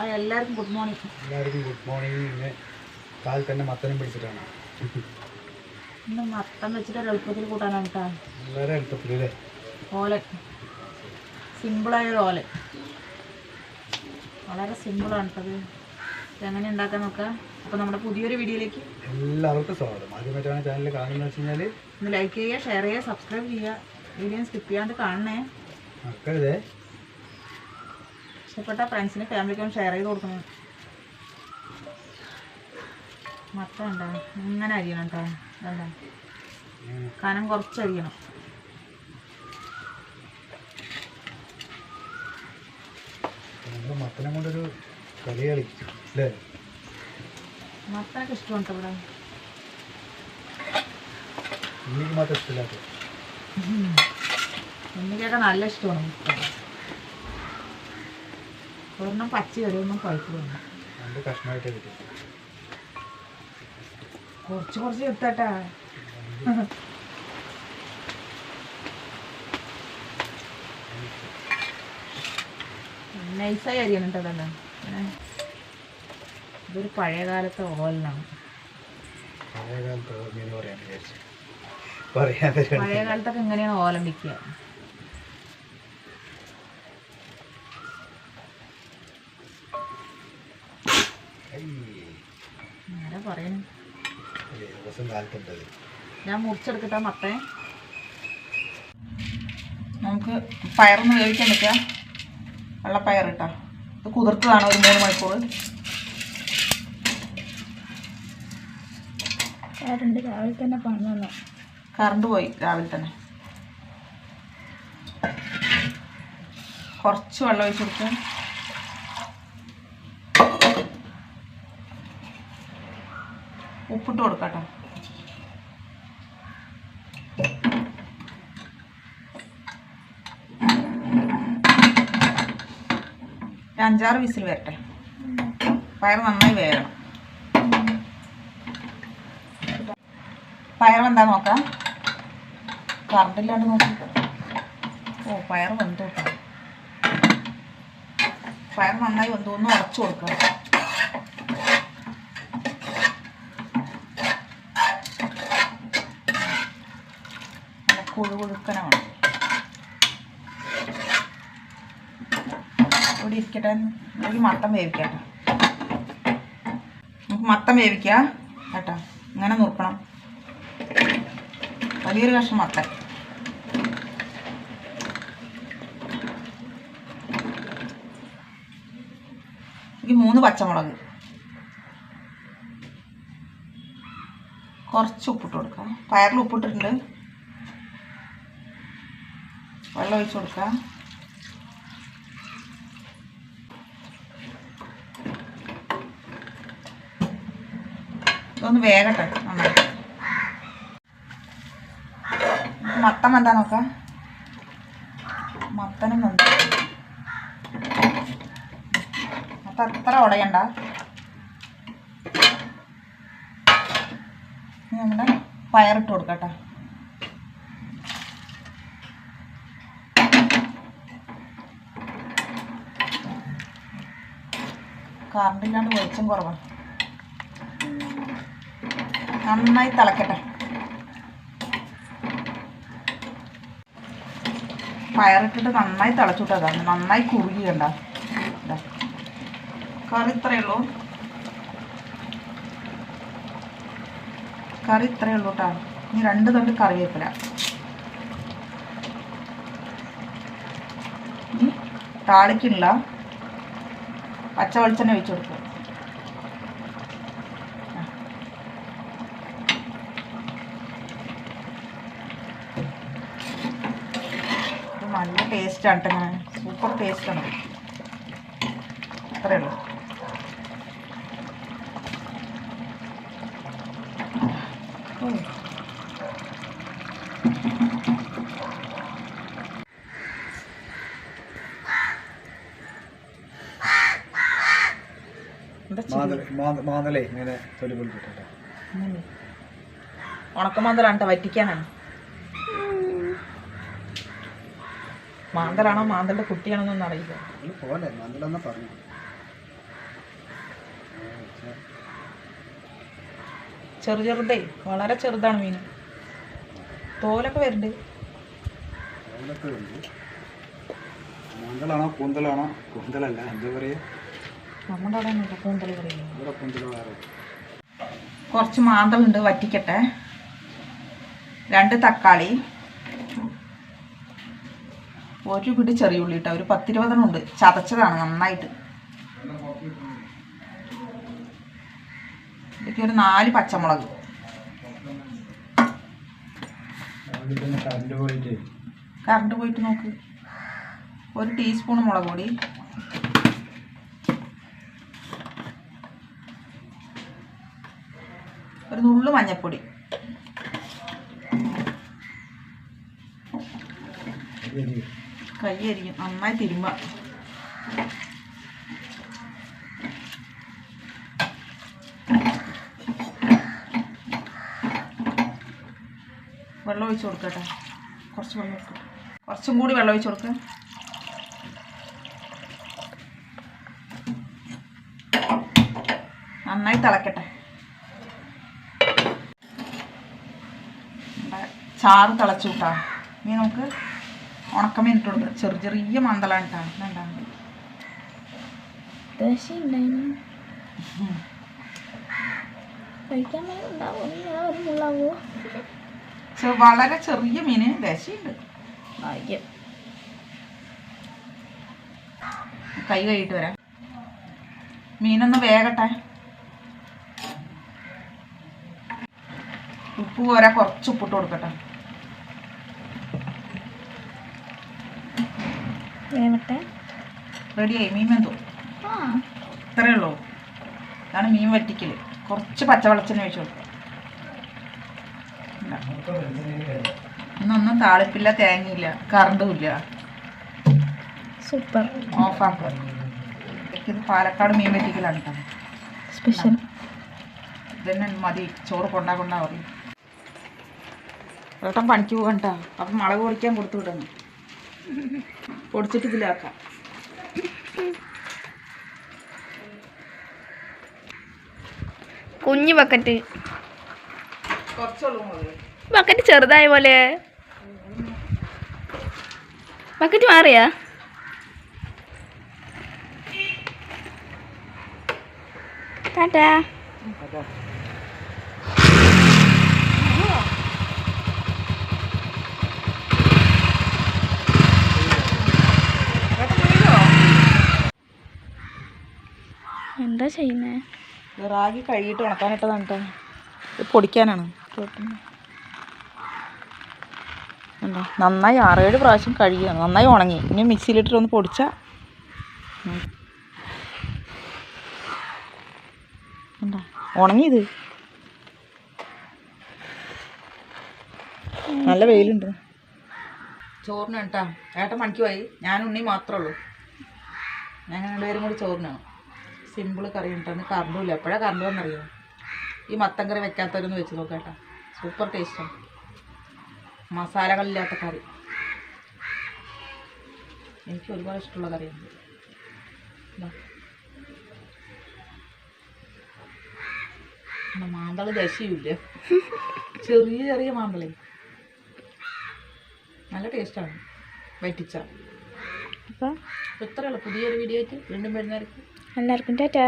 എല്ലാവർക്കും good morning എല്ലാവർക്കും good morning ഇന്ന് കാൽ തന്നെ മത്തനം പിടിച്ചിട്ടാണ്. ഇന്ന് മത്തം വെച്ചിട്ട് ഒരു എളുപ്പത്തിൽ കൂട്ടാനാണ് കേട്ടോ വളരെ എളുപ്പത്തിലല്ലേ ഓലൻ. സിമ്പിളായ ഒരു ഓലൻ. വളരെ സിമ്പിളാണ് കേട്ടത് എങ്ങനെ ഉണ്ടാക്കാൻ നോക്കാം? അപ്പോൾ നമ്മുടെ പുതിയൊരു വീഡിയോയിലേക്ക് എല്ലാവർക്കും സ്വാഗതം. ആദ്യമായിട്ടാണ് ചാനൽ കാണുന്നത് വെച്ച് കഴിഞ്ഞാൽ ഒന്ന് ലൈക്ക് ചെയ്യുക ഷെയർ ചെയ്യുക സബ്സ്ക്രൈബ് ചെയ്യുക. വീഡിയോ സ്കിപ്പ് ചെയ്യാണ്ട് കാണണേ. മക്കളിതേ ഇഷ്ടപ്പെട്ട ഫ്രണ്ട്സിന് ഫാമിലിക്കും ഷെയർ ചെയ്ത് കൊടുക്കണം. മത്തം ഉണ്ടോ? ഇങ്ങനെ അരിയണം കേട്ടോ ഉം, കനം കുറച്ച് അരിയണം. നമ്മൾ കൊണ്ടൊരു കളി കളിച്ചു അല്ലേ? മത്തനൊക്കെ ഇഷ്ടമാണ് കേട്ടോ ഇവിടെ. എനിക്ക് മാത്രം ഇഷ്ടമില്ലാത്ത. എനിക്കൊക്കെ നല്ല ഇഷ്ടമാണ്. ഒരെണ്ണം പച്ച ഒരെണ്ണം കിട്ടി. കുറച്ച് കുറച്ച് എടുത്താട്ടാ. നൈസായി അരിയണം കേട്ടോ തന്നെ ഇതൊരു പഴയ കാലത്തെ ഓലനാണ് പഴയ കാലത്ത് ഓർമ്മയെന്ന് പറയാൻ വിചാരിച്ചു. കാലത്തൊക്കെ എങ്ങനെയാണ് ഓലം വിൽക്കുക. ദിവസം കാലത്തുണ്ടത് ഞാൻ മുറിച്ചെടുക്കട്ടെ മത്തേ? നമുക്ക് പയറൊന്ന് വേവിക്കാൻ പറ്റാം വെള്ളപ്പയർ ഇട്ടാ. ഇത് കുതിർത്തതാണ് ഒരു മൂന്ന് മണിക്കൂർ കറണ്ട് രാവിലെ തന്നെ പണി വന്നു കറണ്ട് പോയി രാവിലെ തന്നെ. കുറച്ച് വെള്ളം ഒഴിച്ച് ഉപ്പിട്ട് കൊടുക്കാം അഞ്ചാറ് വിസിൽ വരട്ടെ. പയർ നന്നായി വേകണം പയർ എന്താ നോക്കാം? കറണ്ടില്ലാണ്ട് നോക്കി ഓ പയർ വെന്തു കേട്ടോ. പയർ നന്നായി വെന്തോന്ന് ഉടച്ചു കൊടുക്കുക നല്ല കുഴു കുഴുക്കന വേണം ഇവിടെ ഇരിക്കട്ടെ. ഒരു മത്തം വേവിക്കട്ടെ നമുക്ക് മത്തം വേവിക്കുക കേട്ടോ. ഇങ്ങനെ നുറുക്കണം. വലിയൊരു കഷ്ണം മത്തൻ. ഈ മൂന്ന് പച്ചമുളക്. കുറച്ച് ഉപ്പിട്ട് കൊടുക്കാം. പയറിൽ ഉപ്പിട്ടിട്ടുണ്ട്. വെള്ളം ഒഴിച്ച് കൊടുക്കാം. ഇതൊന്ന് വേഗട്ടെ നന്നായി. മത്തം എന്താ നോക്കാം. മത്തനും വെന്ത്. മത്തം അത്ര ഉടയണ്ട. നമ്മുടെ പയറിട്ട് കൊടുക്കട്ടെ കറണ്ടില്ലാണ്ട് വെളിച്ചം കുറവാണ് നന്നായി തിളക്കട്ടെ. പയറിട്ടിട്ട് നന്നായി തിളച്ചുവിട്ടതാണ് നന്നായി കുറുകിയണ്ട. കറി ഇത്രയേ ഉള്ളൂ. കറി ഇത്രയേ ഉള്ളൂ കേട്ടോ. ഇനി രണ്ട് തണ്ട് കറിവേപ്പില ഇനി താളിക്കുള്ള പച്ച വെളിച്ചെണ്ണ ഒഴിച്ചു കൊടുക്കുക. ഇത് നല്ല ടേസ്റ്റാണ് കേട്ടോ ഇങ്ങനെ സൂപ്പർ ടേസ്റ്റാണ് അത്രേ ഉള്ളൂ ഉം. എന്താ മാതളേ ഇങ്ങനെ തൊലി പൊളിച്ചിട്ടോ. ഉണക്കമാന്തലാണ് വറ്റിക്കാനാണ്? മാന്തലാണോ മാന്തലിന്റെ കുട്ടിയാണെന്നൊന്നും അറിയില്ല. പോലെ മാതളെന്നാ പറഞ്ഞു. ചെറു ചെറുതേ വളരെ ചെറുതാണ് മീൻ. തോലൊക്കെ വരുന്നുണ്ട്. അതൊക്കെ ഉണ്ട് മാന്തളാണോ കൂന്തലാണോ? കൂന്തലല്ല എന്താ പറയുക നമ്മുടെ അവിടെ ഒന്നും കൂന്തൽ കുറച്ച് മാന്തളുണ്ട് വറ്റിക്കട്ടെ. രണ്ട് തക്കാളി. ഒരു പിടി ചെറിയ ഉള്ളി ഇട്ട. ഒരു പത്തിരുപതെണ്ണം ഉണ്ട്. ചതച്ചതാണ് നന്നായിട്ട്. ഇതൊക്കെ ഒരു നാല് പച്ചമുളക്. കറണ്ട് പോയിട്ട് നോക്ക്. ഒരു ടീസ്പൂൺ മുളക് പൊടി. ഒരു നുള്ളു മഞ്ഞൾപ്പൊടി കയ്യരിക്കും നന്നായി തിരുമ്പ. വെള്ളം ഒഴിച്ച് കൊടുക്കട്ടെ കുറച്ച് വെള്ളം കൊടുക്കട്ടെ കുറച്ചും കൂടി വെള്ളം ഒഴിച്ച് കൊടുക്കുക നന്നായി തിളക്കട്ടെ നമ്മുടെ ചാറ് തിളച്ചു കൂട്ടാ ഇനി നമുക്ക് ഉണക്കമീൻ ഇട്ടുണ്ട് ചെറു ചെറിയ ചെറിയ മന്തലാണ് കേട്ടോ വേണ്ടി. വളരെ ചെറിയ മീന് ദശയുണ്ട്. ഭാഗ്യം. കൈ കഴിയിട്ട് വരാം. മീനൊന്ന് വേഗട്ടെ. ഉപ്പ് പോരാ. കുറച്ച് ഉപ്പിട്ട് കൊടുക്കട്ടെ. വേവട്ടെ. റെഡിയായി മീൻ വെന്തു? ഇത്രയേ ഉള്ളൂ. ഇതാണ് മീൻ വറ്റിക്കൽ കുറച്ച് പച്ചവെളച്ചെണ്ണ ഒഴിച്ചു കൊടുക്കുക. ഇന്നൊന്നും താളിപ്പില്ല തേങ്ങയില്ല കറണ്ടുമില്ല. സൂപ്പർ. ഓഫാക്കുക. ഇത് പാലക്കാട് മീൻ വറ്റിക്കലാണ് കേട്ടോ. സ്പെഷ്യൽ. ഇതന്നെ മതി. ചോറ് കൊണ്ടാ കൊണ്ടാ പറയും. ഏട്ടൻ പണിക്ക് പോകണ്ട അപ്പം മുളക് പൊടിക്കാൻ കൊടുത്തു വിടണം. പൊടിച്ചിട്ട് ഇതിലാക്കാം. കുഞ്ഞു ബക്കറ്റ്. ബക്കറ്റ് ചെറുതായ പോലെ. ബക്കറ്റ് മാറിയാ? ടാറ്റാ. എന്താ ചെയ്യുന്നേ? റാഗി കഴുകിയിട്ട് ഉണക്കാനിട്ടതാണ് കേട്ടോ പൊടിക്കാനാണ്. ഉണ്ടോ നന്നായി ആറേഴ് പ്രാവശ്യം കഴുകിയാണ് നന്നായി ഉണങ്ങി. ഇനി മിക്സിയിലിട്ടിട്ട് പൊടിച്ച. പൊടിച്ചാൽ ഉണങ്ങിയത് നല്ല വെയിലുണ്ട്. ചോറിന് കേട്ടാ ഏട്ടൻ മണിക്ക് പോയി. ഞാൻ ഉണ്ണി മാത്രമേ ഉള്ളൂ. ഞങ്ങൾ രണ്ടുപേരും കൂടി ചോറിനാണ്. സിമ്പിൾ കറി ഉണ്ടാണ് കറണ്ടും ഇല്ല എപ്പോഴാണ് കറണ്ട് വന്നറിയോ? ഈ മത്തൻ കറി വെക്കാത്തവരൊന്ന് വെച്ച് നോക്കാട്ടോ സൂപ്പർ ടേസ്റ്റാണ് മസാലകളില്ലാത്ത കറി. എനിക്ക് ഒരുപാട് ഇഷ്ടമുള്ള കറിയുണ്ട്. മാന്തൾ ദശയുമില്ല ചെറിയ ചെറിയ മാന്തളേ. നല്ല ടേസ്റ്റാണ് വറ്റിച്ച. അപ്പം? അപ്പോൾ പുതിയൊരു വീഡിയോ ആയിട്ട് വീണ്ടും വരുന്നവർക്ക് എല്ലാവർക്കും ടാറ്റാ.